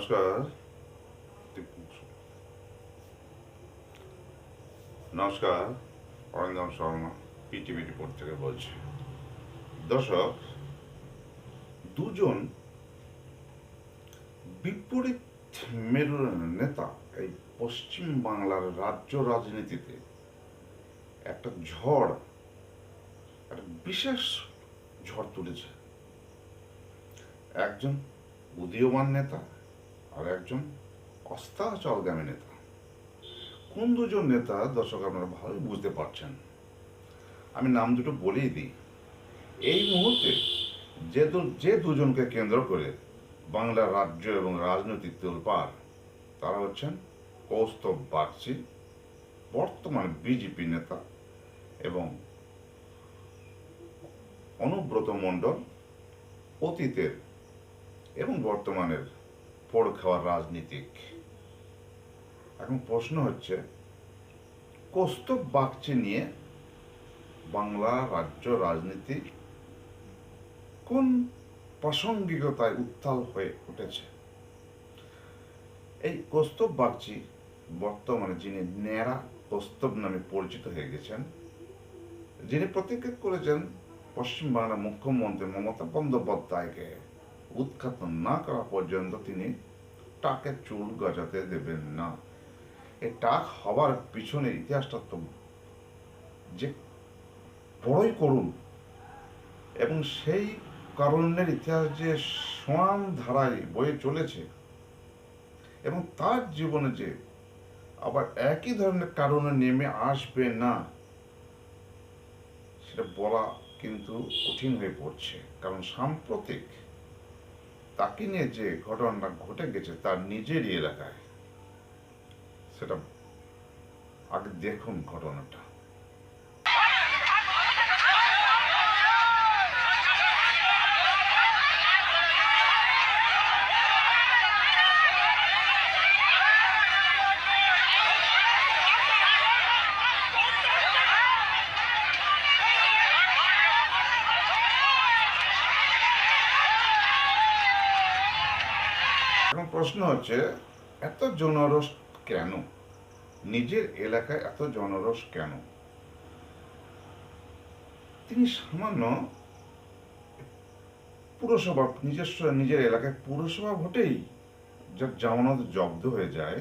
নমস্কার। নমস্কার, Arindam Sharma, PTV report থেকে বলছি। দর্শক, দুজন বিপরীত মেরুর নেতা এই পশ্চিম বাংলার রাজ্য রাজনীতিতে একটা ঝড়, একটা বিশেষ ঝড় তুলেছে। একজন উদীয়মান নেতা আর একজন অস্তাচলগামী নেতা। কোন দুজন নেতা, দর্শক, আপনারা ভালোই বুঝতে পারছেন। আমি নাম দুটো বলেই দিই। এই মুহূর্তে যে যে দুজনকে কেন্দ্র করে বাংলা রাজ্য এবং রাজনৈতিক তোলপাড় তারা হচ্ছেন কৌস্তব বাগচি, বর্তমান বিজেপি নেতা এবং অনুব্রত মণ্ডল, অতীতের এবং বর্তমানের পড় খাওয়ার রাজনীতিক। এখন প্রশ্ন হচ্ছে, কৌস্তব বাগচি নিয়ে বাংলা রাজ্য রাজনীতি কোন প্রাসঙ্গিকতায় উত্তাল হয়ে উঠেছে? এই কৌস্তব বাগচি বর্তমানে যিনি ন্যাড়া কৌস্তব নামে পরিচিত হয়ে গেছেন, যিনি প্রতিজ্ঞা করেছেন পশ্চিমবাংলার মুখ্যমন্ত্রী মমতা বন্দ্যোপাধ্যায়কে উৎখাত না করা পর্যন্ত তিনি টাকে চুল গজাতে দেবেন না। এই টাক হবার পিছনে ইতিহাসটা তো যে বড়ই করুন এবং সেই কারণের ইতিহাস যে সমান ধারায় বয়ে চলেছে এবং তার জীবনে যে আবার একই ধরনের কারণে নেমে আসবে না, সেটা বলা কিন্তু কঠিন হয়ে পড়ছে। কারণ সাম্প্রতিক তাকে নিয়ে যে ঘটনাটা ঘটে গেছে তার নিজেরই এলাকায় সেটা আগে দেখুন ঘটনাটা। প্রশ্ন হচ্ছে, এত জনরস কেন? নিজের এলাকায় এত জনরস কেন? তিনি সামান্য পুরসভা, নিজস্ব, নিজের এলাকায় পুরসভা ভোটেই যার জামানত জব্দ হয়ে যায়,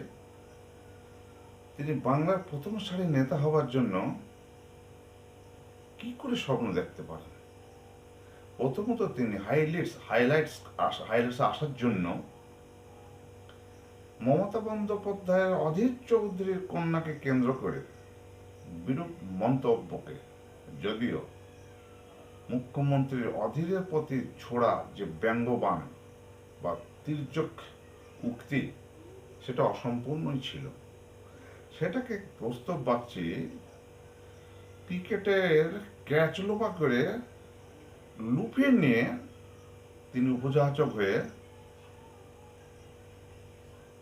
তিনি বাংলার প্রথম সারির নেতা হওয়ার জন্য কি করে স্বপ্ন দেখতে পারেন? প্রথমত তিনি হাইলাইটস হাইলাইটস হাইলাইটস আসার জন্য মমতা বন্দ্যোপাধ্যায়ের অধীর চৌধুরীর কন্যাকে কেন্দ্র করে বিরূপ মন্তব্যকে যদিও মুখ্যমন্ত্রীর অধীরের প্রতি ছোড়া যে ব্যঙ্গবান বা তির্যক উক্তি, সেটা অসম্পূর্ণই ছিল। সেটাকে প্রস্তাব পাচ্ছি ক্রিকেটের ক্যাচ লোপা করে লুফিয়ে নিয়ে তিনি উপযাচক হয়ে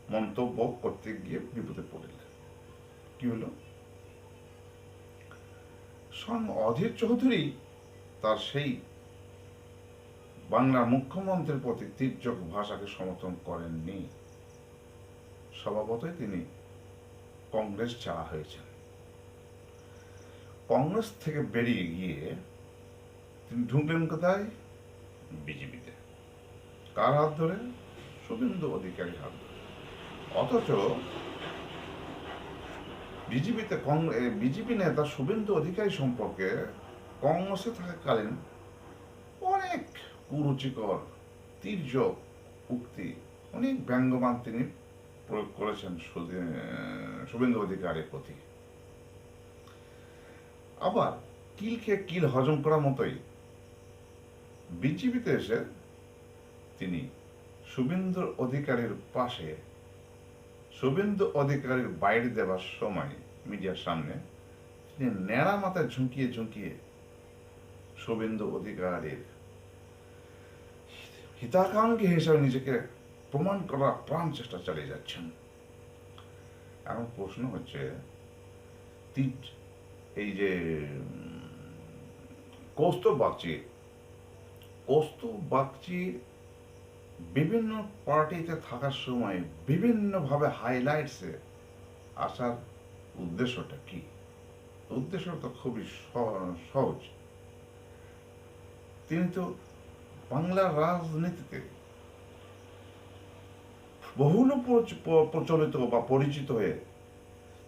মন্তব্য করতে গিয়ে বিপদে পড়লেন। কি হলো? স্বয়ং অধীর চৌধুরী তার সেই বাংলার মুখ্যমন্ত্রীর প্রতি তীর্যক ভাষাকে সমর্থন করেননি। স্বভাবতই তিনি কংগ্রেস ছাড়া হয়েছেন। কংগ্রেস থেকে বেরিয়ে গিয়ে তিনি ঢুকলেন কোথায়? বিজেপিতে। কার হাত ধরে? শুভেন্দু অধিকারী হাত ধরে। অথচ বিজেপিতে বিজেপি নেতা শুভেন্দু অধিকারী সম্পর্কে কংগ্রেসে থাকাকালীন অনেক কুরুচিকর তীর্য উক্তি, অনেক ব্যঙ্গমান তিনি প্রয়োগ করেছেন শুভেন্দু অধিকারীর প্রতি। আবার কিলকে কিল হজম করার মতোই বিজেপিতে এসে তিনি শুভেন্দু অধিকারের পাশে শুভেন্দু অধিকারীর বাইরে দেওয়ার সময় মিডিয়ার সামনে তিনি ন্যাড়া মাথায় ঝুঁকিয়ে ঝুঁকিয়ে শুভেন্দু অধিকারীর হিতাকাঙ্ক্ষী হিসাবে নিজেকে প্রমাণ করার প্রাণ চেষ্টা চালিয়ে যাচ্ছেন। এখন প্রশ্ন হচ্ছে এই যে কৌস্তব বাগচি কৌস্তব বাগচি বিভিন্ন পার্টিতে থাকার সময় বিভিন্নভাবে হাইলাইটসে আসার উদ্দেশ্যটা কি? উদ্দেশ্য তো খুবই সহজ তিনি তো বাংলার রাজনীতিতে বহুল প্রচলিত বা পরিচিত হয়ে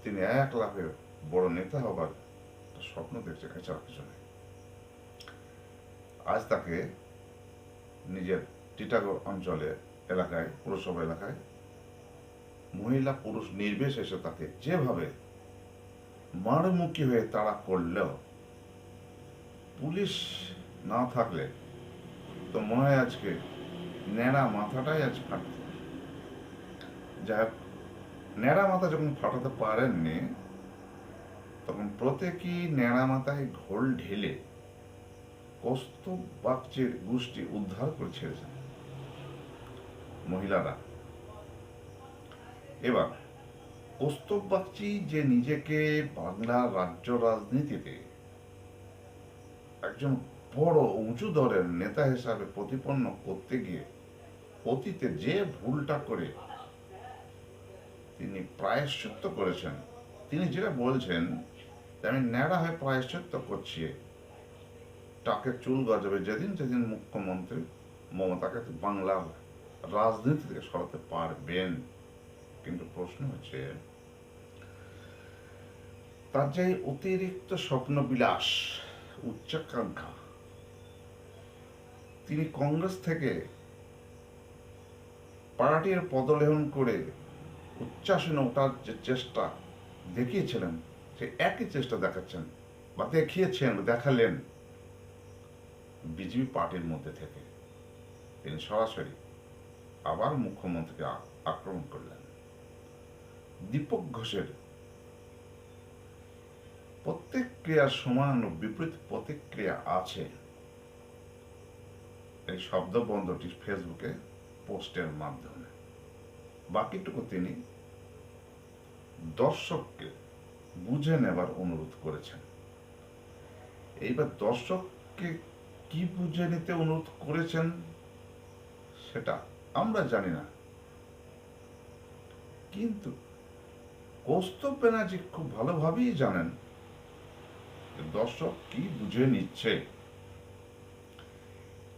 তিনি এক লাখে বড় নেতা হবার স্বপ্ন দেখছে এছাড়া কিছু নেই। আজ তাকে নিজের টিটাগড় অঞ্চলে এলাকায়, পুরসভা এলাকায় মহিলা পুরুষ নির্বিশেষে তাকে যেভাবে মারমুখী হয়ে তাড়া করলেও পুলিশ না থাকলে তো মনে হয় আজকে ন্যাড়া মাথাটাই আজ ফাটত যাই হোক, ন্যাড়া মাথা যখন ফাটাতে পারেননি, তখন প্রত্যেকই ন্যাড়া মাথায় ঘোল ঢেলে কৌস্তব বাগচির গোষ্ঠী উদ্ধার করে ছেড়েছেন মহিলারা। এবার কৌস্তব বাগচি যে নিজেকে বাংলার রাজ্য রাজনীতিতে একজন বড় উঁচু দলের নেতা হিসাবে প্রতিপন্ন করতে গিয়ে অতীতে যে ভুলটা করে তিনি প্রায়শ্চিত্ত করেছেন, তিনি যেটা বলছেন আমি ন্যাড়া হয়ে প্রায়শ্চিত্ত করছি টাকে চুল গজাবে যেদিন যেদিন মুখ্যমন্ত্রী মমতাকে বাংলার রাজনীতি থেকে সরাতে পারবেন। কিন্তু প্রশ্ন হচ্ছে, তার যে অতিরিক্ত স্বপ্ন বিলাস উচ্চাকাঙ্ক্ষা, তিনি কংগ্রেস থেকে পার্টির পদলেহন করে উচ্চাসনে ওঠার যে চেষ্টা দেখিয়েছিলেন, সে একই চেষ্টা দেখাচ্ছেন বা দেখিয়েছেন দেখালেন বিজেপি পার্টির মধ্যে থেকে। তিনি সরাসরি আবার মুখ্যমন্ত্রীকে আক্রমণ করলেন। দীপক ঘোষের প্রত্যেক ক্রিয়ার সমান বিপরীত প্রতিক্রিয়া আছে। এই শব্দবন্ধটি ফেসবুকে পোস্টের মাধ্যমে। বাকিটুকু তিনি দর্শককে বুঝে নেবার অনুরোধ করেছেন। এইবার দর্শককে কি বুঝে নিতে অনুরোধ করেছেন, সেটা আমরা জানি না। কিন্তু কৌস্তব ব্যানার্জি খুব ভালোভাবেই জানেন দর্শক কি বুঝে নিচ্ছে।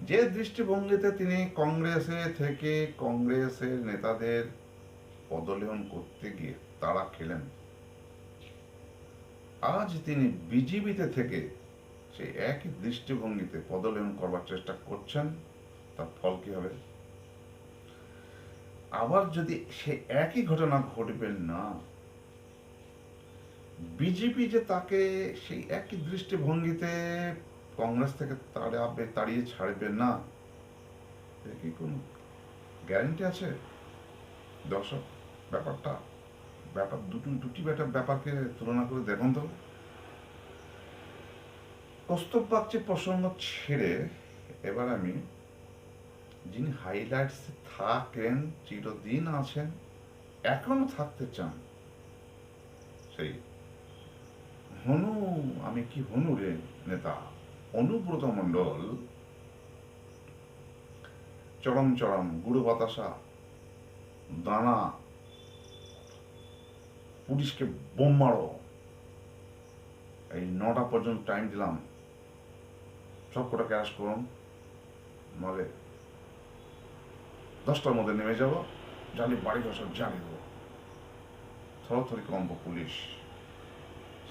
যে দৃষ্টিভঙ্গিতে তিনি কংগ্রেসে থেকে কংগ্রেসের নেতাদের পদলেহন করতে গিয়ে তারা খেলেন, আজ তিনি বিজেপিতে থেকে সেই একই দৃষ্টিভঙ্গিতে পদলেহন করবার চেষ্টা করছেন, তার ফল কি হবে? আবার যদি সে একই ঘটনা ঘটবে না বিজেপি যে তাকে সেই একই দৃষ্টিভঙ্গিতে কংগ্রেস থেকে তাড়াবে, তাড়িয়ে ছাড়বে না কি কোনো গ্যারেন্টি আছে? দর্শক, ব্যাপারটা, ব্যাপার দুটো, দুটি ব্যাটার ব্যাপারকে তুলনা করে দেখুন তো। কৌস্তব বাগচি প্রসঙ্গ ছেড়ে এবার আমি যিনি হাইলাইটস থাকেন, চিরদিন আছেন, এখনও থাকতে চান। সেই হনু, আমি কি হনু রে নেতা? অনুব্রত মণ্ডল। চরম চরম গুরু বাতাসা দানা, পুলিশকে বোম মারো। এই নটা পর্যন্ত টাইম দিলাম। সব কটা ক্যাশ করুন। নলে দশটার মধ্যে নেমে যাব, জানি বাড়ি ঘর জ্বালিয়ে দেবো থরথরি কম্প পুলিশ।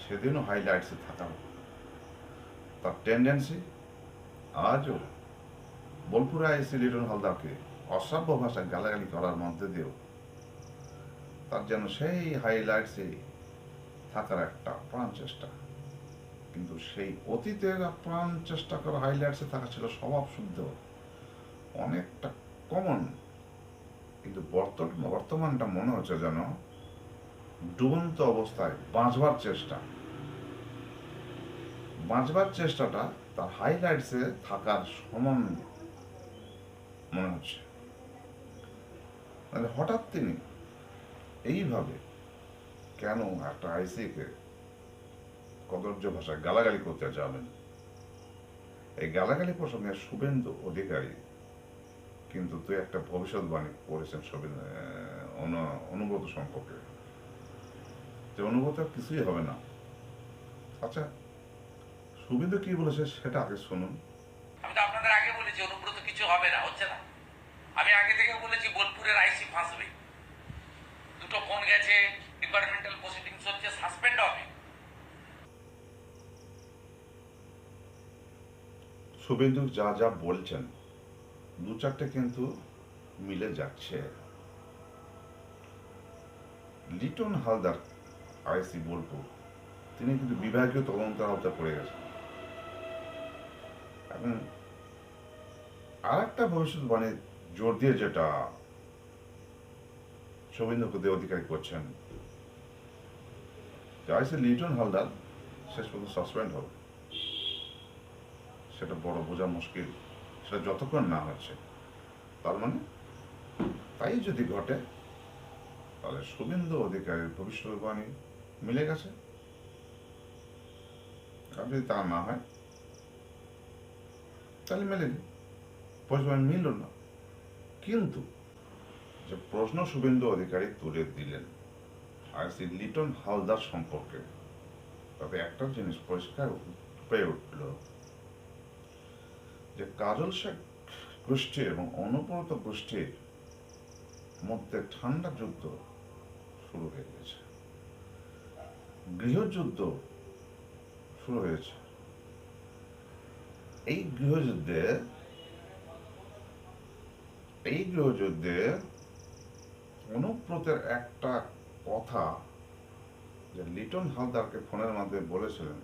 সেদিনও হাইলাইটসে থাকা তার টেন্ডেন্সি আজও বোলপুরে এসে লিটন হালদারকে অসভ্য ভাষায় গালাগালি করার মধ্যে দিয়েও তার যেন সেই হাইলাইটসে থাকার একটা প্রাণ চেষ্টা। কিন্তু সেই অতীতের প্রাণ চেষ্টা করা হাইলাইটসে থাকা ছিল স্বভাব শুদ্ধ, অনেকটা কমন কিন্তু বর্তমান বর্তমানটা মনে হচ্ছে যেন ডুবন্ত অবস্থায় বাঁচবার চেষ্টা। বাঁচবার চেষ্টাটা তার হাইলাইটসে থাকার সমান মনে হচ্ছে। মানে হঠাৎ তিনি এইভাবে কেন একটা আইসিকে কদর্য ভাষায় গালাগালি করতে যাবেন? এই গালাগালি প্রসঙ্গে শুভেন্দু অধিকারী কিন্তু তুই একটা ভবিষ্যৎবাণী করেছেন সবি অনু- অনুব্রত সম্পর্কে। যে আর কিছুই হবে না। আচ্ছা সুবিধা কি বলেছে সেটা আগে শুনুন। আমি তো আপনাদের আগে বলেছি অনুব্রত কিছু হবে না হচ্ছে না। আমি আগে থেকে বলেছি বোলপুরের আইসি ফাঁসবে। দুটো ফোন গেছে ডিপার্টমেন্টাল প্রসিডিংস হচ্ছে সাসপেন্ড হবে। শুভেন্দু যা যা বলছেন চারটে কিন্তু মিলে যাচ্ছে। লিটন হালদার আইসি বোলপুর, তিনি কিন্তু বিভাগীয় তদন্তের আওতায় পড়ে গেছেন। এবং আর একটা ভবিষ্যৎবাণী জোর দিয়ে যেটা শুভেন্দুকে অধিকারী করছেন আইসি লিটন হালদার শেষ পর্যন্ত সাসপেন্ড হবে সেটা বড় বোঝা মুশকিল, সেটা যতক্ষণ না হচ্ছে। তার মানে? তাই যদি ঘটে, তাহলে শুভেন্দু অধিকারীর ভবিষ্যৎবাণী মিলে গেছে? আর যদি তা না হয়, তাহলে মেলেনি ভবিষ্যৎবাণী মিলল না। কিন্তু যে প্রশ্ন শুভেন্দু অধিকারী তুলে দিলেন, আর সেই লিটন হালদার সম্পর্কে তবে একটা জিনিস পরিষ্কার হয়ে উঠল, যে কাজল শেখ গোষ্ঠী এবং অনুব্রত গোষ্ঠীর মধ্যে ঠান্ডা যুদ্ধ শুরু হয়ে গেছে। গৃহযুদ্ধ শুরু হয়েছে। এই গৃহযুদ্ধে এই গৃহযুদ্ধে অনুব্রতের একটা কথা যে লিটন হালদারকে ফোনের মাধ্যমে বলেছিলেন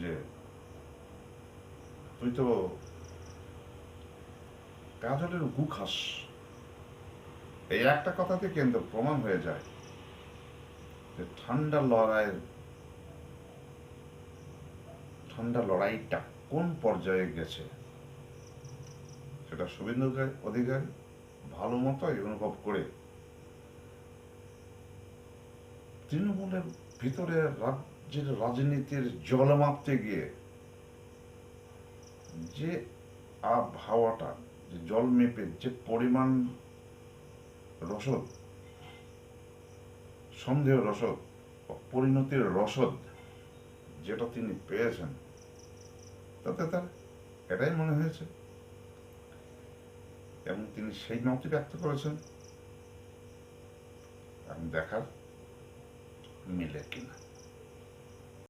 যে, তুই তো কাজলের গু খাস। এই একটা কথাতে কিন্তু প্রমাণ হয়ে যায় যে ঠান্ডা লড়াইয়ের, ঠান্ডা লড়াইটা কোন পর্যায়ে গেছে? সেটা শুভেন্দু অধিকারী ভালো মতোই অনুভব করে তৃণমূলের ভিতরে রাজ্যের রাজনীতির জল মাপতে গিয়ে যে আবহাওয়াটা জল মেপে যে পরিমাণ রসদ, সন্দেহ রসদ পরিণতির রসদ যেটা তিনি পেয়েছেন, তাতে তার এটাই মনে হয়েছে। এবং তিনি সেই মতই ব্যক্ত করেছেন। এখন দেখার মিলে কিনা।